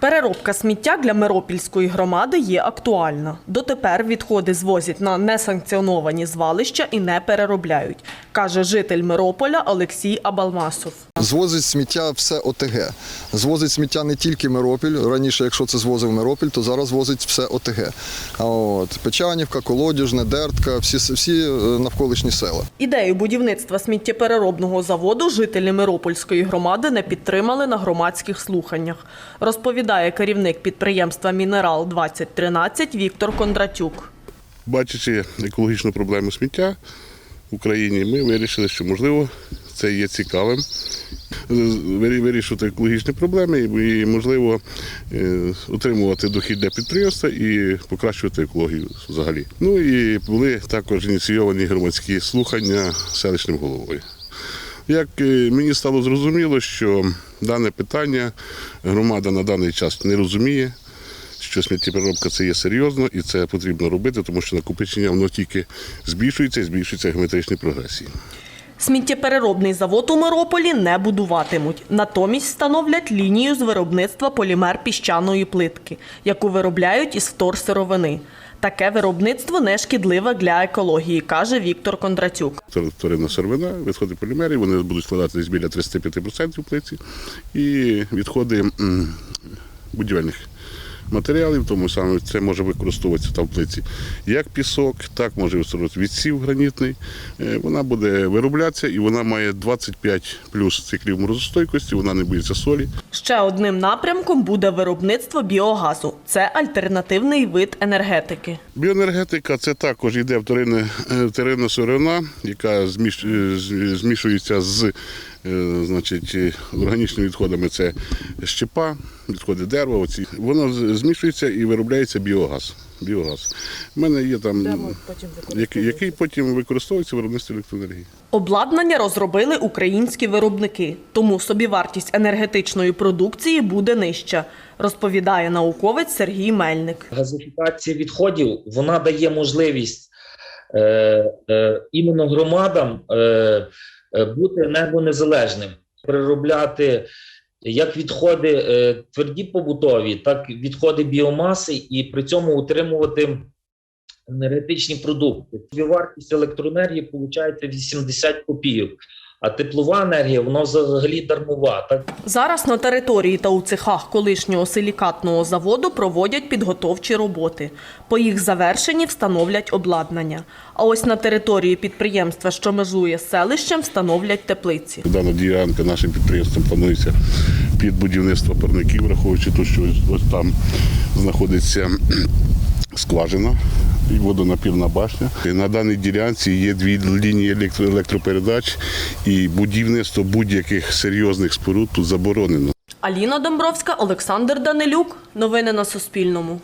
Переробка сміття для Миропільської громади є актуальна. Дотепер відходи звозять на несанкціоновані звалища і не переробляють, каже житель Мирополя Олексій Абалмасов. Звозить сміття все ОТГ. Звозить сміття не тільки Миропіль. Раніше, якщо це звозив Миропіль, то зараз возить все ОТГ. А От. Печанівка, Колодіжне, Дертка, всі, всі е, навколишні села. Ідею будівництва сміттєпереробного заводу жителі Миропольської громади не підтримали на громадських слуханнях, розповідає керівник підприємства Мінерал 2013 Віктор Кондратюк. Бачачи екологічну проблему сміття в Україні, ми вирішили, що можливо це є цікавим. Вирі- Вирішувати екологічні проблеми і, можливо, е, отримувати дохід для підприємства і покращувати екологію взагалі. Ну і були також ініційовані громадські слухання селищним головою. Як е, мені стало зрозуміло, що дане питання громада на даний час не розуміє, що сміттєпереробка це є серйозно і це потрібно робити, тому що накопичення воно тільки збільшується і збільшується в геометричній прогресії. Сміттєпереробний завод у Мирополі не будуватимуть. Натомість встановлять лінію з виробництва полімер піщаної плитки, яку виробляють із вторсировини. Таке виробництво не шкідливе для екології, каже Віктор Кондратюк. Втор- Вторинна сировина, відходи полімерів, вони будуть складати десь біля 35% плиці. І відходи будівельних матеріалів, тому саме це може використовуватися в плиці як пісок, так може використовуватися відсів гранітний. Е, Вона буде вироблятися і вона має 25 плюс циклів морозостойкості, вона не боїться солі. Ще одним напрямком буде виробництво біогазу. Це альтернативний вид енергетики. Біоенергетика це також йде вторинна, е, вторинна сировина, яка е, змішується з значить, органічними відходами. Це щепа, відходи дерева. Оці. Воно змішується і виробляється біогаз. Біогаз. У мене є там, який, який потім використовується в виробництві електроенергії. Обладнання розробили українські виробники, тому собівартість енергетичної продукції буде нижча, розповідає науковець Сергій Мельник. газифікація відходів вона дає можливість е, е, іменно громадам е, е, бути енергонезалежним, переробляти як відходи е, тверді побутові, так і відходи біомаси, і при цьому утримувати енергетичні продукти. Вартість електроенергії виходить 80 копійок. А теплова енергія вона взагалі дармова. Так Зараз на території та у цехах колишнього силікатного заводу проводять підготовчі роботи. По їх завершенні встановлять обладнання. А ось на території підприємства, що межує з селищем, встановлять теплиці. Дана ділянка нашим підприємством планується під будівництво парників, враховуючи те, що ось- ось там знаходиться скважина і водонапірна башня. На даній ділянці є дві лінії електро- електропередач, і будівництво будь-яких серйозних споруд тут заборонено. Аліна Домбровська, Олександр Данилюк. Новини на Суспільному.